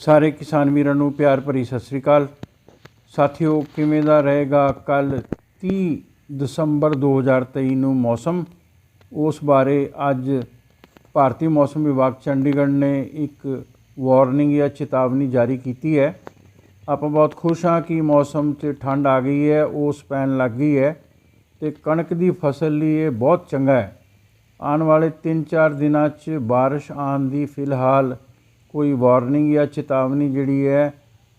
ਸਾਰੇ ਕਿਸਾਨ ਵੀਰਾਂ ਨੂੰ ਪਿਆਰ ਭਰੀ ਸਤਿ ਸ੍ਰੀ ਅਕਾਲ। ਸਾਥੀਓ, ਕਿਵੇਂ ਦਾ ਰਹੇਗਾ ਕੱਲ 30 ਦਸੰਬਰ 2023 ਨੂੰ ਮੌਸਮ? ਉਸ ਬਾਰੇ ਅੱਜ ਭਾਰਤੀ ਮੌਸਮ ਵਿਭਾਗ ਚੰਡੀਗੜ੍ਹ ਨੇ ਇੱਕ ਵਾਰਨਿੰਗ ਜਾਂ ਚੇਤਾਵਨੀ ਜਾਰੀ ਕੀਤੀ ਹੈ। ਆਪਾਂ ਬਹੁਤ ਖੁਸ਼ ਹਾਂ ਕਿ ਮੌਸਮ 'ਚ ਠੰਡ ਆ ਗਈ ਹੈ, ਉਸ ਪੈਣ ਲੱਗ ਗਈ ਹੈ ਤੇ ਕਣਕ ਦੀ ਫਸਲ ਲਈ ਇਹ ਬਹੁਤ ਚੰਗਾ ਹੈ। ਆਉਣ ਵਾਲੇ 3-4 ਦਿਨਾਂ 'ਚ ਬਾਰਿਸ਼ ਆਉਣ ਦੀ ਫਿਲਹਾਲ ਕੋਈ ਵਾਰਨਿੰਗ ਜਾਂ ਚੇਤਾਵਨੀ ਜਿਹੜੀ ਹੈ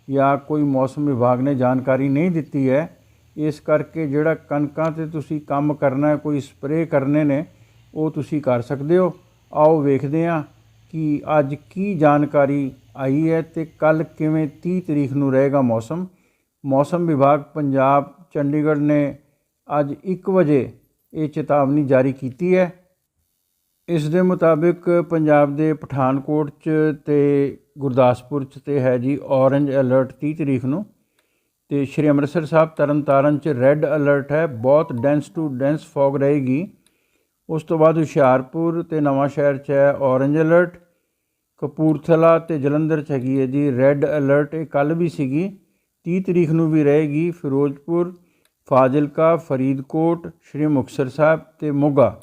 ਜਾਂ ਕੋਈ ਮੌਸਮ ਵਿਭਾਗ ਨੇ ਜਾਣਕਾਰੀ ਨਹੀਂ ਦਿੱਤੀ ਹੈ, ਇਸ ਕਰਕੇ ਜਿਹੜਾ ਕਣਕਾਂ ਤੇ ਤੁਸੀਂ ਕੰਮ ਕਰਨਾ ਹੈ ਕੋਈ ਸਪਰੇਅ ਕਰਨੇ ਨੇ, ਉਹ ਤੁਸੀਂ ਕਰ ਸਕਦੇ ਹੋ। ਆਓ ਵੇਖਦੇ ਹਾਂ ਕਿ ਅੱਜ ਕੀ ਜਾਣਕਾਰੀ ਆਈ ਹੈ ਤੇ ਕੱਲ ਕਿਵੇਂ 30 ਤਰੀਕ ਨੂੰ ਰਹੇਗਾ ਮੌਸਮ। ਮੌਸਮ ਵਿਭਾਗ ਪੰਜਾਬ, ਚੰਡੀਗੜ੍ਹ ਨੇ ਅੱਜ 1 ਵਜੇ ਇਹ ਚੇਤਾਵਨੀ ਜਾਰੀ ਕੀਤੀ ਹੈ। ਇਸ ਦੇ ਮੁਤਾਬਿਕ ਪੰਜਾਬ ਦੇ ਪਠਾਨਕੋਟ 'ਚ ਤੇ ਗੁਰਦਾਸਪੁਰ 'ਚ ਤੇ ਹੈ ਜੀ ਔਰੇਂਜ ਅਲਰਟ 30 ਤਰੀਕ ਨੂੰ ਤੇ ਸ਼੍ਰੀ ਅੰਮ੍ਰਿਤਸਰ ਸਾਹਿਬ ਤਰਨਤਾਰਨ 'ਚ ਰੈੱਡ ਅਲਰਟ ਹੈ, ਬਹੁਤ ਡੈਂਸ ਟੂ ਡੈਂਸ ਫੌਗ ਰਹੇਗੀ। ਉਸ ਤੋਂ ਬਾਅਦ ਹੁਸ਼ਿਆਰਪੁਰ ਤੇ ਨਵਾਂ ਸ਼ਹਿਰ 'ਚ ਹੈ ਔਰੇਂਜ ਅਲਰਟ, ਕਪੂਰਥਲਾ ਤੇ ਜਲੰਧਰ 'ਚ ਹੈਗੀ ਹੈ ਜੀ ਰੈੱਡ ਅਲਰਟ, ਇਹ ਕੱਲ ਵੀ ਸੀਗੀ 30 ਤਰੀਕ ਨੂੰ ਵੀ ਰਹੇਗੀ ਫਿਰੋਜ਼ਪੁਰ, ਫਾਜ਼ਿਲਕਾ, ਫਰੀਦਕੋਟ, ਸ਼੍ਰੀ ਮੁਕਤਸਰ ਸਾਹਿਬ ਤੇ ਮੋਗਾ।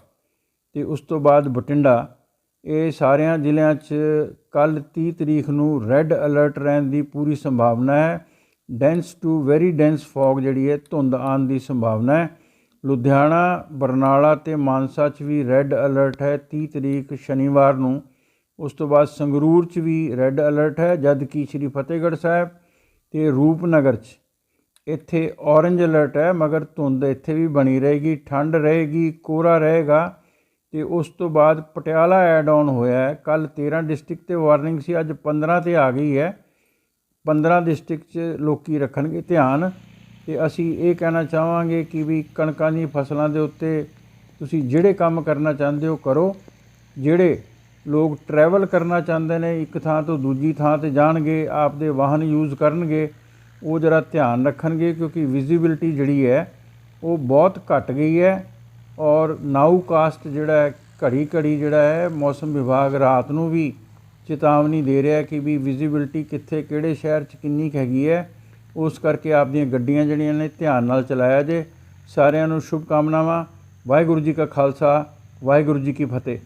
ਤੇ ਉਸ ਤੋਂ ਬਾਅਦ ਬਠਿੰਡਾ। ਇਹ ਸਾਰਿਆਂ ਜ਼ਿਲ੍ਹਿਆਂ 'ਚ ਕੱਲ 30 ਤਰੀਕ ਨੂੰ ਰੈੱਡ ਅਲਰਟ ਰਹਿਣ ਦੀ ਪੂਰੀ ਸੰਭਾਵਨਾ ਹੈ। Dense to very dense fog ਜਿਹੜੀ ਹੈ, ਧੁੰਦ ਆਉਣ ਦੀ ਸੰਭਾਵਨਾ ਹੈ। ਲੁਧਿਆਣਾ, ਬਰਨਾਲਾ ਤੇ ਮਾਨਸਾ 'ਚ ਵੀ ਰੈੱਡ ਅਲਰਟ ਹੈ 30 ਤਰੀਕ ਸ਼ਨੀਵਾਰ ਨੂੰ। ਉਸ ਤੋਂ ਬਾਅਦ ਸੰਗਰੂਰ 'ਚ ਵੀ ਰੈੱਡ ਅਲਰਟ ਹੈ ਜਦ ਕਿ ਸ਼੍ਰੀ ਫਤਿਹਗੜ੍ਹ ਸਾਹਿਬ ਤੇ ਰੂਪਨਗਰ 'ਚ। ਇੱਥੇ ਔਰੇਂਜ ਅਲਰਟ ਹੈ, ਮਗਰ ਧੁੰਦ ਇੱਥੇ ਵੀ ਬਣੀ ਰਹੇਗੀ ਠੰਡ ਰਹੇਗੀ, ਕੋਹਰਾ ਰਹੇਗਾ। ਤੇ ਉਸ ਤੋਂ ਬਾਅਦ ਪਟਿਆਲਾ ਐਡ ਆਨ ਹੋਇਆ ਹੈ। ਕੱਲ 13 ਡਿਸਟ੍ਰਿਕਟ ਤੇ ਵਾਰਨਿੰਗ ਸੀ, ਅੱਜ 15 ਤੇ ਆ ਗਈ ਹੈ। 15 ਡਿਸਟ੍ਰਿਕਟ 'ਚ ਲੋਕੀ ਰੱਖਣਗੇ ਧਿਆਨ। ਤੇ ਅਸੀਂ ਇਹ ਕਹਿਣਾ ਚਾਹਾਂਗੇ ਕਿ ਵੀ ਕਣਕਾਂ ਦੀ ਫਸਲਾਂ ਦੇ ਉੱਤੇ ਤੁਸੀਂ ਜਿਹੜੇ ਕੰਮ ਕਰਨਾ ਚਾਹੁੰਦੇ ਹੋ, ਕਰੋ। ਜਿਹੜੇ ਲੋਕ ਟਰੈਵਲ ਕਰਨਾ ਚਾਹੁੰਦੇ ਨੇ, ਇੱਕ ਥਾਂ ਤੋਂ ਦੂਜੀ ਥਾਂ ਤੇ ਜਾਣਗੇ, ਆਪਦੇ ਵਾਹਨ ਯੂਜ਼ ਕਰਨਗੇ, ਉਹ ਜਰਾ ਧਿਆਨ ਰੱਖਣਗੇ ਕਿਉਂਕਿ ਵਿਜ਼ਿਬਿਲਟੀ ਜਿਹੜੀ ਹੈ, ਉਹ ਬਹੁਤ ਘਟ ਗਈ ਹੈ। ਔਰ ਨਾਊ ਕਾਸਟ ਜਿਹੜਾ ਹੈ ਘੜੀ ਘੜੀ ਜਿਹੜਾ ਹੈ, ਮੌਸਮ ਵਿਭਾਗ ਰਾਤ ਨੂੰ ਵੀ ਚੇਤਾਵਨੀ ਦੇ ਰਿਹਾ ਕਿ ਵੀ ਵਿਜ਼ਿਬਿਲਟੀ ਕਿੱਥੇ, ਕਿਹੜੇ ਸ਼ਹਿਰ 'ਚ ਕਿੰਨੀ ਕੁ ਹੈਗੀ ਹੈ, ਉਸ ਕਰਕੇ ਆਪਦੀਆਂ ਗੱਡੀਆਂ ਜਿਹੜੀਆਂ ਨੇ, ਧਿਆਨ ਨਾਲ ਚਲਾਇਆ ਜੇ। ਸਾਰਿਆਂ ਨੂੰ ਸ਼ੁਭ ਕਾਮਨਾਵਾਂ ਵਾਹਿਗੁਰੂ ਜੀ ਕਾ ਖਾਲਸਾ, ਵਾਹਿਗੁਰੂ ਜੀ ਕੀ ਫਤਿਹ।